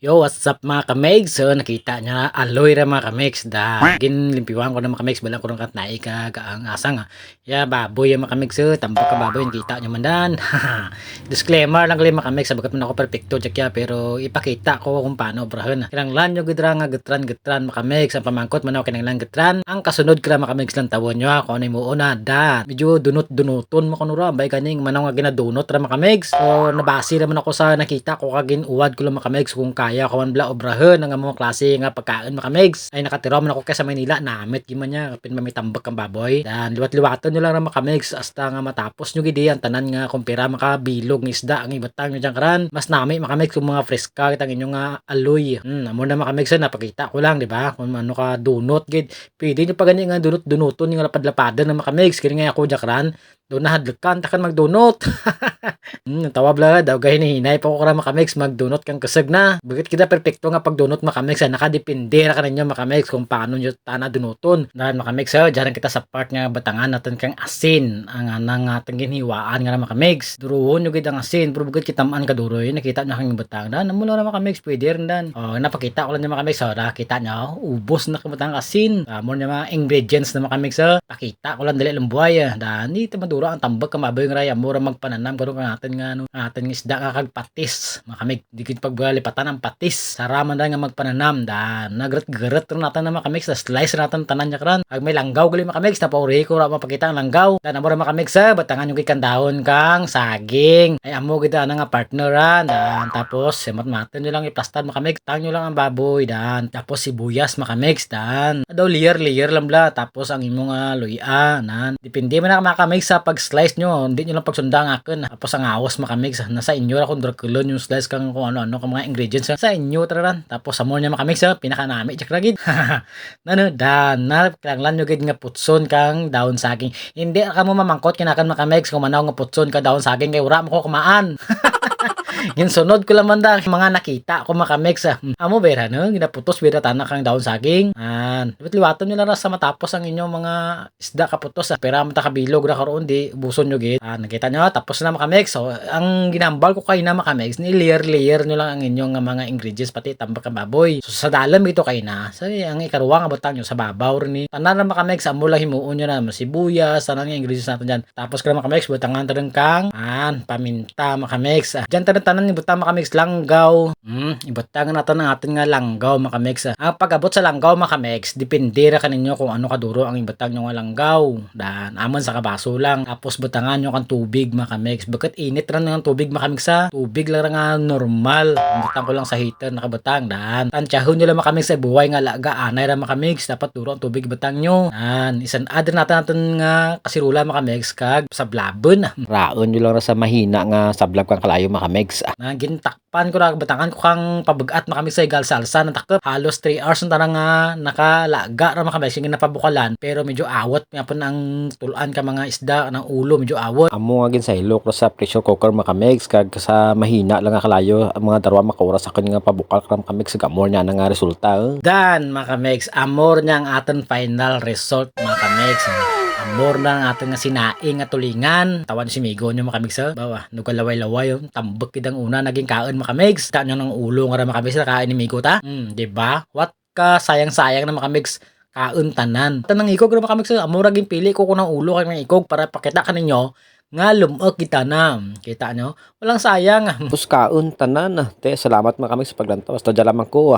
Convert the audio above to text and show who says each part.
Speaker 1: Yo, what's up mga kamegs? So, nakita niya, aloy ra mga kamegs. Da, ginlimpiwan ko na mga kamegs. Balang ko ng katnai ka gaang asang. Ya, baboy yung mga kamegs. So, tambak ka baboy. Nakita niyo man dan. Disclaimer lang kalim mga kamegs. Sabagat man ako perfecto. Ya. Pero ipakita ko kung paano obrahan. Kinanglan nyo gidra nga getran getran mga kamegs. Ang pamangkot man ako kinanglan getran. Ang kasunod kira mga kamegs lang tawon nyo. Kung ano yung muuna. Da, medyo dunot-dunuton mo kunura. Bay kaning manang nga ginadunot ra mga kamegs. So, nabasi naman ako sa nakita ko kagin uwad ko lang mga kamegs kung kaya ko man bla obrahon ang mga klase nga pagkain mga kamegs ay nakatira man ako kay sa Manila namit giman niya. Kapin mamitambak ang baboy. Dan liwat-liwatan nyo lang ra mga kamegs hasta nga matapos nyo gidi ang tanan nga kumpira makabilog ng isda ang ibatang nyo dyan karan. Mas nami mga kamegs kung mga freska kitang inyo nga aloy. Hmm amo na mga kamegs napakita ko lang di ba? Kung ano ka dunot gid. Pwede nyo pa gani nga dunot dunoton yung lapad-lapadan ng mga kamegs kini nga ako dyan karan doon na hadlakan takan magdunot Hmm, tawab lang daw gay hinay pa ko kara makamix magdunot kang kasag na. Bagit kita perpekto nga pagdunot makamix ah, nakadepende ra kaninyo makamix kung paano nyo tana dunuton. Dahil makamix ah, diyan kita sa part nga batangan natin kang asin ang anang atong ginhiwaan nga makamix. Duruhon nyo gid ang asin pero bagit kita man kaduroy nakita nyo kang batang dan namo na makamix pwede rin dan. Oh, napakita ko lang yung makamix oh, nakita nyo ubos na kabatang asin. Amo na mga ingredients na makamix ah. Pakita ko lang dali lang ah. Dan di ta madura ang tambak ka maboy nga raya. Mura magpananam karon kang atin nga ano atin nga isda nga kag patis. Makamig dikit pagbalipatan ang patis. Saraman dahil nga magpananam da nagret-gret ron natin na makamig sa slice natin tanan niya karan ag may langgaw gali makamig na pauri ko ra mapakita ang langgaw. Da namura makamig sa batangan yung kikan dahon kang saging. Ay amo kita na nga partneran dan tapos simat matin nyo lang iplastar makamig. Tang nyo lang ang baboy dan tapos sibuyas makamig dan daw layer layer lang tapos ang imong uh, luya nan depende man na makamig sa pag slice nyo hindi nyo lang pagsundang akin. Tapos ang awas makamig sa nasa inyo ra kung drakulon yung slice kang kung ano-ano kang mga ingredients. Sa inyo tararan tapos sa mo niya makamig sa pinaka nami check ra gid nano dan na kailangan nyo gid nga putson kang daon saging. Hindi ka mo mamangkot kinakan makamig kung manaw nga putson ka daon saging kay wala mo ko kumaan Yung sunod ko lang man da, mga nakita ko makamix ah. Amo bera no, ginaputos bera tanak kang daon saging. An, dapat liwaton nila ra sa matapos ang inyong mga isda kaputos ah. Pera man ta kabilog ra karon di buson nyo gid. Ah, nakita nyo tapos na makamix. So, ang ginambal ko kay na makamix, ni layer layer nyo lang ang inyong mga ingredients pati tambak ka baboy. So sa dalam ito kay na. So ang ikaruwa nga butang nyo sa babaw ni. Tanan na makamix amo lang himuon nyo na sibuyas, tanan nga ingredients natin diyan. Tapos ka makamix butangan ta kang an paminta makamix. Ah, diyan tanan tanan ibutang makamix langgaw. Hmm, ibutang natin ang atin nga langgaw makamix. Ang pag-abot sa langgaw makamix, depende ra kaninyo kung ano kaduro ang ibutang nyo nga langgaw. Dan amon sa kabaso lang. Tapos butangan nyo kang tubig makamix. Bakit init ra ng tubig makamix sa tubig lang ra nga normal. Butang ko lang sa heater nakabutang dan. Tansyahon nyo lang makamix sa buhay nga laga anay ra makamix. Dapat duro ang tubig butang nyo. Dan isan add natin natin nga kasirula makamix kag sa blabon.
Speaker 2: Raon nyo lang ra sa mahina nga sablab kang kalayo makamegs. Ah,
Speaker 1: na gintakpan ko na batangan. Ko kang pabugat makami sa igal salsa. Na takop halos 3 hours na nga nakalaga ra makami sige napabukalan. Pero medyo awot nga po ang tulan ka mga isda ng ulo medyo awot
Speaker 2: amo nga gin sa hilok ra sa pressure cooker makamegs kag sa mahina lang nga kalayo ang mga darwa makaura sa kanya nga pabukal kram makamegs sa gamor niya na nga resulta. eh.
Speaker 1: dan makamegs amor niya ang aton final result makamegs amor na ang ating nga sinaing nga tulingan. Tawan si Migo nyo makamig sa bawa nugalaway-laway yung tambak kidang una naging kaon makamigs ta nyo ng ulo nga ra makamigs na kain ni Migo ta? Hmm, di ba? What ka sayang-sayang na makamigs kaon tanan. Tanang ikog ra makamigs amor ging pili ko ko ng ulo kay ng ikog para pakita ka ninyo nga lumok kita na. Kita nyo? Walang sayang.
Speaker 2: Tapos kaon tanan. Te salamat makamegs sa paglantaw. Basta dyan lamang ko.